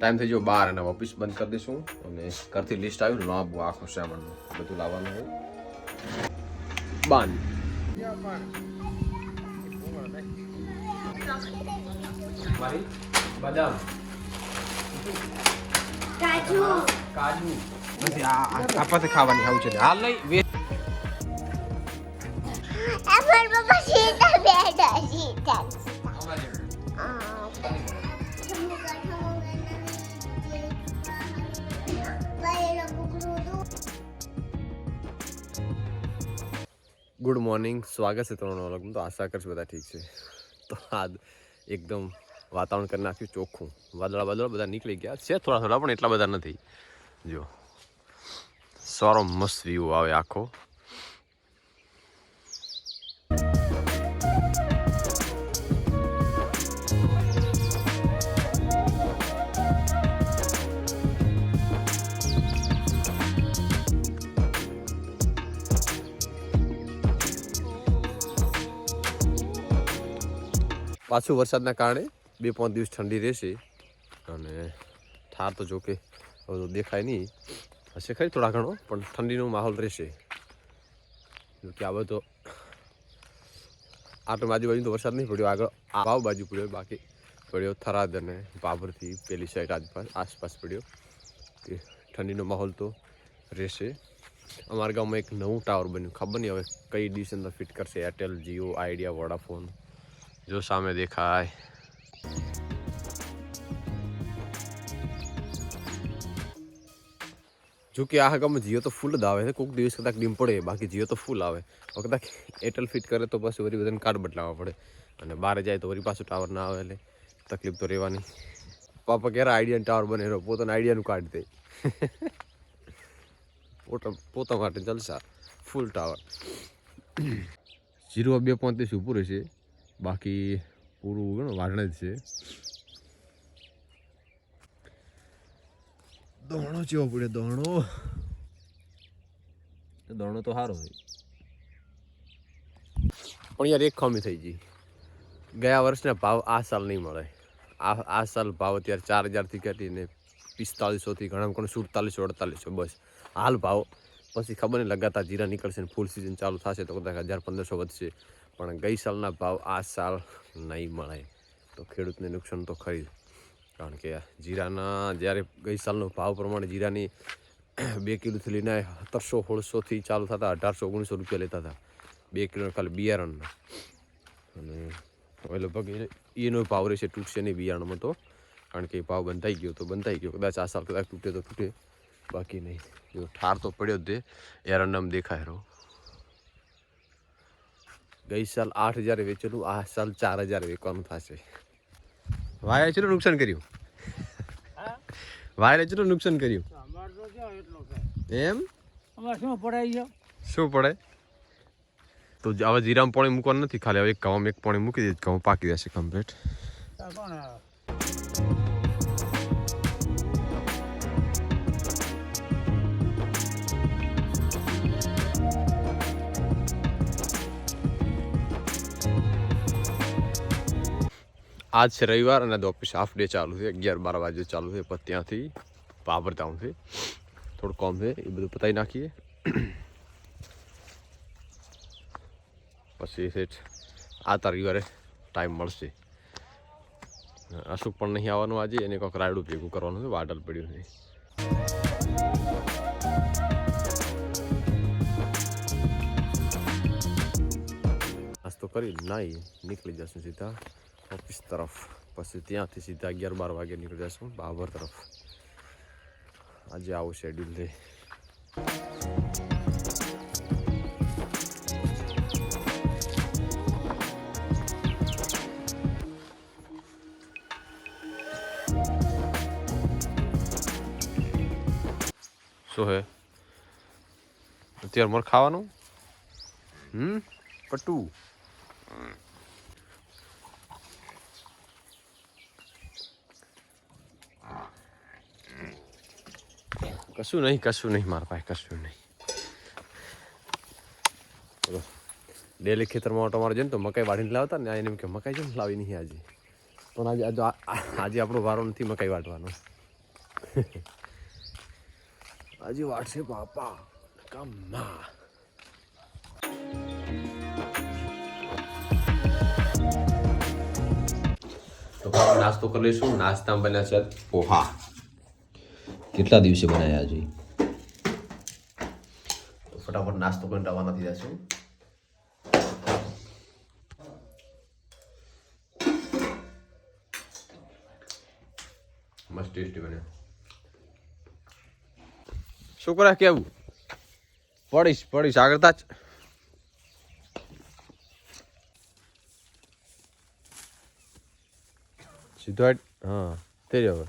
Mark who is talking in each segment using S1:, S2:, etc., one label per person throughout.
S1: Time થઈ ગયો બાર અને ઓફિસ બંધ કરી દઈશું. અને ઘરથી લિસ્ટ આવ્યું લાંબુ આખો સામાનનું બધું લાવવાનું હોય. બંધ. મારી બદામ.
S2: કાજુ.
S1: કાજુ. નથી આ આપાતે ખાવાની આવું છે. હાલ નહીં ગુડ મોર્નિંગ. સ્વાગત છે તમારું વ્લોગમાં. તો આશા કરશું બધા ઠીક છે. તો આ એકદમ વાતાવરણ કરી નાખ્યું ચોખ્ખું. વાદળા વાદળા બધા નીકળી ગયા. છે થોડા થોડા, પણ એટલા બધા નથી. જો. સારો મસ્ત વ્યૂ આવે આખો. પાછું વરસાદના કારણે બે પાંચ દિવસ ઠંડી રહેશે. અને ઠાર તો જોકે હવે તો દેખાય નહીં. હશે ખરી થોડા ઘણો, પણ ઠંડીનો માહોલ રહેશે. જો કે આ બધો આટલું આજુબાજુ તો વરસાદ નહીં પડ્યો. આગળ આવ બાજુ પડ્યો બાકી પડ્યો થરાદ અને બાબરથી પેલી સાઈડ આસપાસ આસપાસ પડ્યો. કે ઠંડીનો માહોલ તો રહેશે. અમારા ગામમાં એક નવું ટાવર બન્યું. ખબર નહીં હવે કઈ ડીશ અંદર ફિટ કરશે. એરટેલ જીઓ આઈડિયા વોડાફોન જો સામે દેખાય જો કે આ ગામમાં જીઓ તો ફૂલ જ આવે છે કોઈક દિવસ કદાચ ડીમ પડે બાકી જીઓ તો ફૂલ આવે હવે કદાચ એરટેલ ફિટ કરે તો પછી વળી બધાને કાર્ડ બદલાવવા પડે અને બહાર જાય તો વળી પાછું ટાવર ના આવે એટલે તકલીફ તો રહેવાની પાપા ક્યારે આઈડિયા ટાવર બને રહ્યો પોતાનું આઈડિયાનું કાર્ડ દે પોતા પોતા માટે જલસા ફૂલ ટાવર જીરો બે પોત્રીસ ઉપર છે બાકી પૂરું ગણો વારણે જ છે. દોણો ચેવો પડે દોણો? દોણો તો સારો હોય પણ યાર એક ખામી થઈ ગઈ. ગયા વર્ષના ભાવ આ સાલ નહીં મળે. આ આ સાલ ભાવ અત્યારે ચાર હજારથી ઘટીને પિસ્તાલીસોથી ઘણા ઘણું સુડતાલીસો અડતાલીસો બસ. હાલ ભાવ પછી ખબર નહીં લગાતાર જીરા નીકળશે ને ફૂલ સિઝન ચાલુ થશે તો કદાચ હજાર પંદરસો વધશે. પણ ગઈ સાલના ભાવ આ સાલ નહીં મળે. તો ખેડૂતને નુકસાન તો ખરી. કારણ કે જીરાના જ્યારે ગઈ સાલનો ભાવ પ્રમાણે જીરાની બે કિલોથી લઈને સત્તરસો, સોળસોથી ચાલુ થતા અઢારસો, ઓગણીસો રૂપિયા લેતા હતા. બે કિલો ખાલી બિયારણના. અને હવે લગભગ એનો ભાવ રહેશે, તૂટશે નહીં બિયારણમાં તો. કારણ કે એ ભાવ બંધાઈ ગયો તો બંધાઈ ગયો. કદાચ આ સાલ કદાચ તૂટે તો તૂટે. બાકી નહીં. જો ઠાર તો પડ્યો જ તે એરંડમ દેખાય રહ્યો. ગઈ સાલ આઠ હજાર વેચેલું, આ સાલ ચાર હજાર વેચવાનું થશે. વાય ચેટલું નુકસાન કર્યું? વાયરે ચેટલું નુકસાન કર્યું? એમ?
S3: શું પડાઈ ગયો
S1: શું પડે? તો હવે જીરામાં પાણી મૂકવાનું નથી, ખાલી હવે એક ઘઉં એક પાણી મૂકી દે ઘઉં પાકી જશે કમ્પ્લીટ આજ છે રવિવાર અને ઓફિસ હાફ ડે ચાલુ છે, અગિયાર બાર વાગે ચાલુ છે, પછી ત્યાંથી પાવર ટાઉન થોડું કોમ છે, એ બધું પતાવી નાખીએ. પછી સેઠ આ રવિવારે ટાઈમ મળશે. અશોક પણ નહીં આવવાનું આજે, એને કોઈક રાયડું ભેગું કરવાનું છે વાડલ પડ્યું છે. નાસ્તો કરી, નાઈ, નીકળી જશું સીધા. ઓફિસ તરફ પછી ત્યાંથી સીધા અગિયાર બાર વાગે નીકળી જશું બાબર તરફ. આજે આવું શેડ્યુલ છે. શું હે? અત્યારે મારે ખાવાનું? હમ? પટ્ટુ કશું નહીં કશું નહીં મારા પાસે કશું નહીં બોલો ડેલી ખેતરમાં ઓટો મારે ને તો મકાઈ વાળીને લાવતા ને એને એમ કે મકાઈ કેમ લાવી નહીં આજે પણ આજે આજે આપણો વારો નથી મકાઈ વાટવાનો આજે વાટશે બાપા કમ્મા તો નાસ્તો કરી લઈશું નાસ્તામાં બન્યા છે પોહા કેટલા દિવસે બનાવ્યા હજી તો ફટાફટ નાસ્તો કરીને રવાના થઈ જશું. મસ્ત ટેસ્ટી બને શું કરે કેવું? પડીશ પડીશ. આગળ તાજ. સીધો હા તે જ હવે.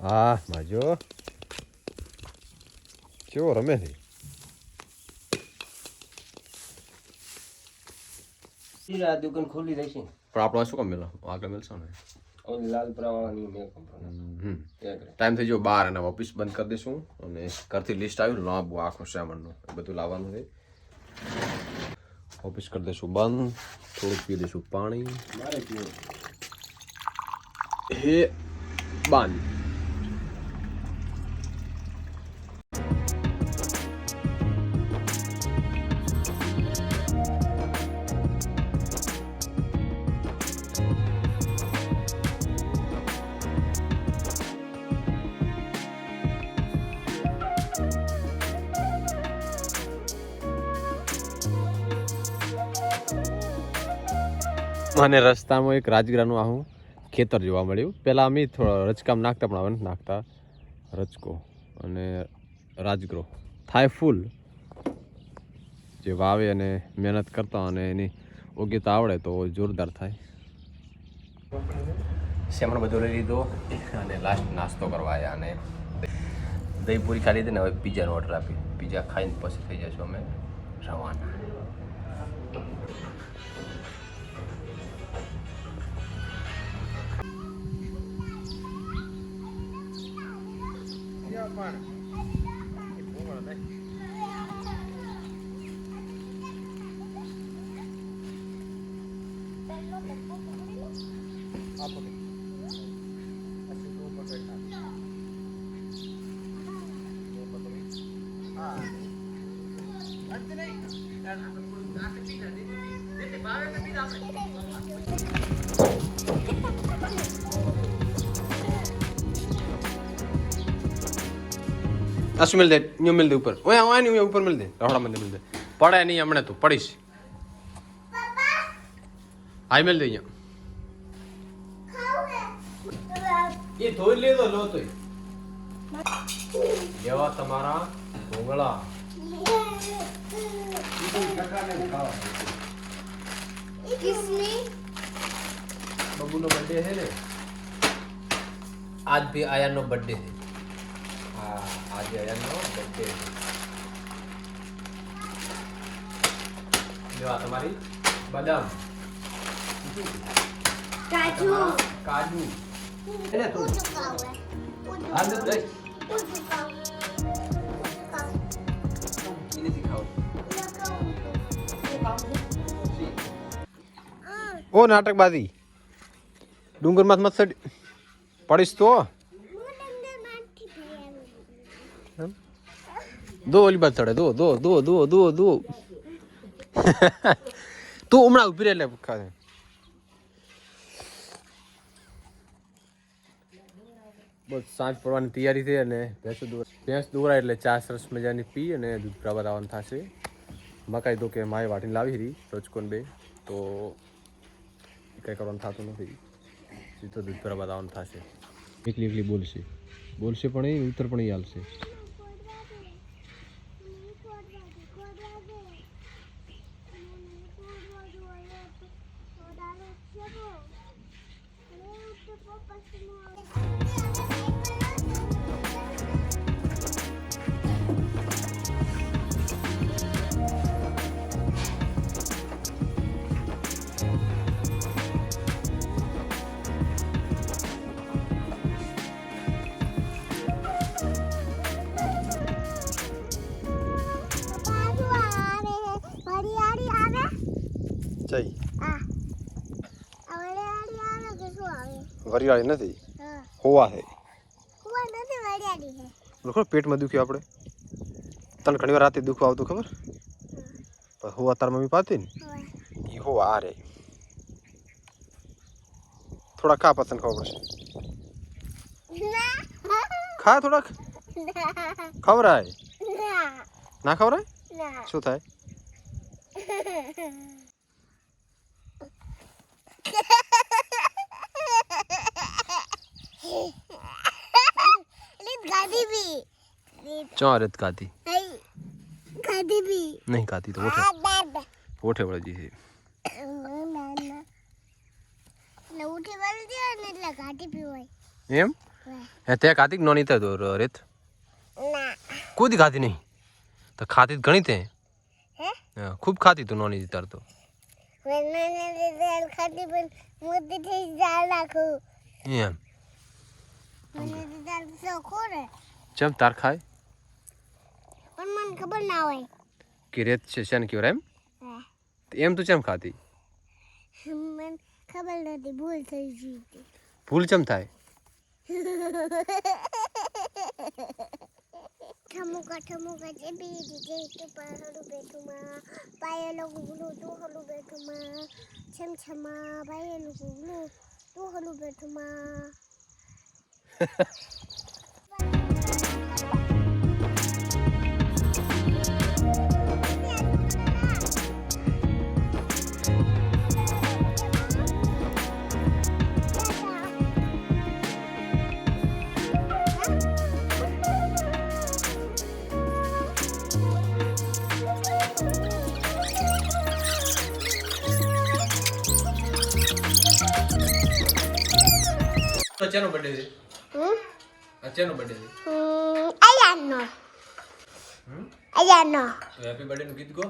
S1: હા માજો કેવો રમે છે
S4: આ દુકાન ખુલ્લી રહેશે
S1: પણ આપણો શું કામ મેલો આગળ મેલશો ને
S4: લાલ પ્રવાહની
S1: ટાઈમ થઈ ગયો બાર અને ઓફિસ બંધ કરી દઈશું અને ઘરથી લિસ્ટ આવ્યું લાંબુ આખો સામાનનું બધું લાવવાનું છે ઓફિસ કરી દઈશું બંધ થોડુંક પી દઈશું પાણી
S4: મારે પીવું
S1: હે બંધ મને રસ્તામાં એક રાજગીરાનું આહું ખેતર જોવા મળ્યું. પહેલાં અમે થોડો રચકામ નાખતા, પણ હવે નાખતા. રચકો અને રાજગરો. થાય ફૂલ. જે વાવે અને મહેનત કરતા અને એની ઓગ્યતા આવડે તો જોરદાર થાય. શેમણ બધો લઈ લીધો અને લાસ્ટ નાસ્તો કરવા આવ્યા અને દહીં પૂરી ખાલી હતી ને હવે પીઝાનો ઓર્ડર આપી. પીઝા ખાઈને પછી થઈ જશું અમે રવાના. బాగా અસ મિલ દે ન્યુ મિલ દે ઉપર. ઓય ઓય ન્યુ ઉપર મિલ દે. રહોડા મને મિલ દે. પડે નહીં હમણે તું પડીશ. આઈ મિલ દે અહીંયા. એ ધોઈ લેતો લો તોય. જેવા તમારા ભોંગળા
S2: કિસની
S1: બબુનો બર્થડે છે ને? આજ ભી આયાનો બર્થડે છે આજે આયાનો બર્થડે છે જો આ તમારી બદામ
S2: કાજુ
S1: કાજુ એને તું
S2: ઉજુ કાવે
S1: આ અંદર લઈ
S2: ઉજુ કાવે
S1: એનેથી ખાવ
S2: આ
S1: ઓ નાટક બાજી ડુંગરમાં મત સડ પડીશ તો દો ઓલી બાદ ચડે દો દો દો દો દો દો. તું હમણાં ઊભી રહે એટલે ખાધે બસ સાંજ પડવાની તૈયારી થઈ અને ભેંસ દોરા, ભેંસ દોરાય એટલે ચા સરસ મજાની પી અને દૂધ પ્રભાત આવવાનું થશે. મકાઈ દો કે માએ વાટીને લાવી હતી, રોજકોન બે. તો કંઈ કરવાનું થતું નથી. સીધો દૂધ પ્રભાત આવવાનું થશે. એકલી એકલી બોલશે. બોલશે પણ એ ઉત્તર પણ એ હાલશે
S2: હરિયાળી આવે
S1: જઈ
S2: આ હરિયાળી આવે કે શું આવે
S1: વરિયાળી નથી? હોવા છે ખબર પેટમાં દુખ્યું આપણે? તને ઘણી વાર રાતે દુખવા આવતું ખબર? પણ હોવા તાર મમ્મી પાતી ને? એ હોવા આ રે થોડા ખા પતન ખબર પડશે. ખા થોડાક? ખવરાય?
S2: ના.
S1: ના ખવરાય? શું થાય
S2: લીધ ગાધી બી લીધ
S1: ચા રેત ખાતી
S2: હઈ ગાધી બી
S1: નહીં ખાતી તો ઓઠે
S2: આ દાદા
S1: ઓઠે વળજી છે
S2: ના ના એટલે ઉઠી વળી જાય ને એટલે ગાધી બી હોય
S1: એમ હે તે ખાતી કે નોની તો રેત
S2: ના
S1: કોઈ ખાતી નહીં તો ખાતી તો ઘણી તે
S2: હે
S1: હા, ખૂબ ખાતી તું નોની તાર તો
S2: મને દાળ ખાધી પણ મોટી થઈ દાળ નાખું
S1: એમ
S2: મને દાળ તો ખોરે
S1: ચમ તાર ખાય
S2: પણ મને ખબર ના હોય
S1: કે રેત છે શેને કહેવાય એમ
S2: હા.
S1: તો એમ તું ચમ ખાતી
S2: મને ખબર નથી ભૂલ થઈ ગઈ હતી
S1: ભૂલ ચમ થાય
S2: ઠમુકા ઠમુકા જે બી જે તું પાહડું બેઠુમાં પાયેલો ગુગલું તું હલું બેઠુમાં છમ છમા પાયેલું ગુગલું તું હલું બેઠુમાં
S1: અચાનો બર્થડે અચાનો બર્થડે છે?
S2: હમ, અયાનો. અયાનો.
S1: તો હેપી બર્થડે નું ગીત ગો.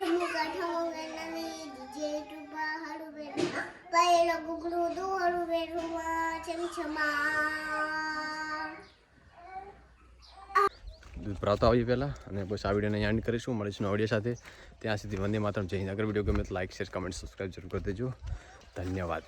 S2: ઠમુકા ઠમુકા નવી જે તું પાહડું બેઠુમાં પાયેલો ગુગલું તું હલું બેઠુમાં છમ છમા
S1: દૂધ ભરાવતા આવીએ પહેલાં અને બસ આ વિડીયોને એન્ડ કરીશું. મળીશું ઓડિયો સાથે. ત્યાં સુધી વંદે માતરમ. જય હિન્દ. અગર વીડિયો ગમે તો લાઇક શેર કમેન્ટ સબસ્ક્રાઈબ જરૂર કરી દેજો. ધન્યવાદ.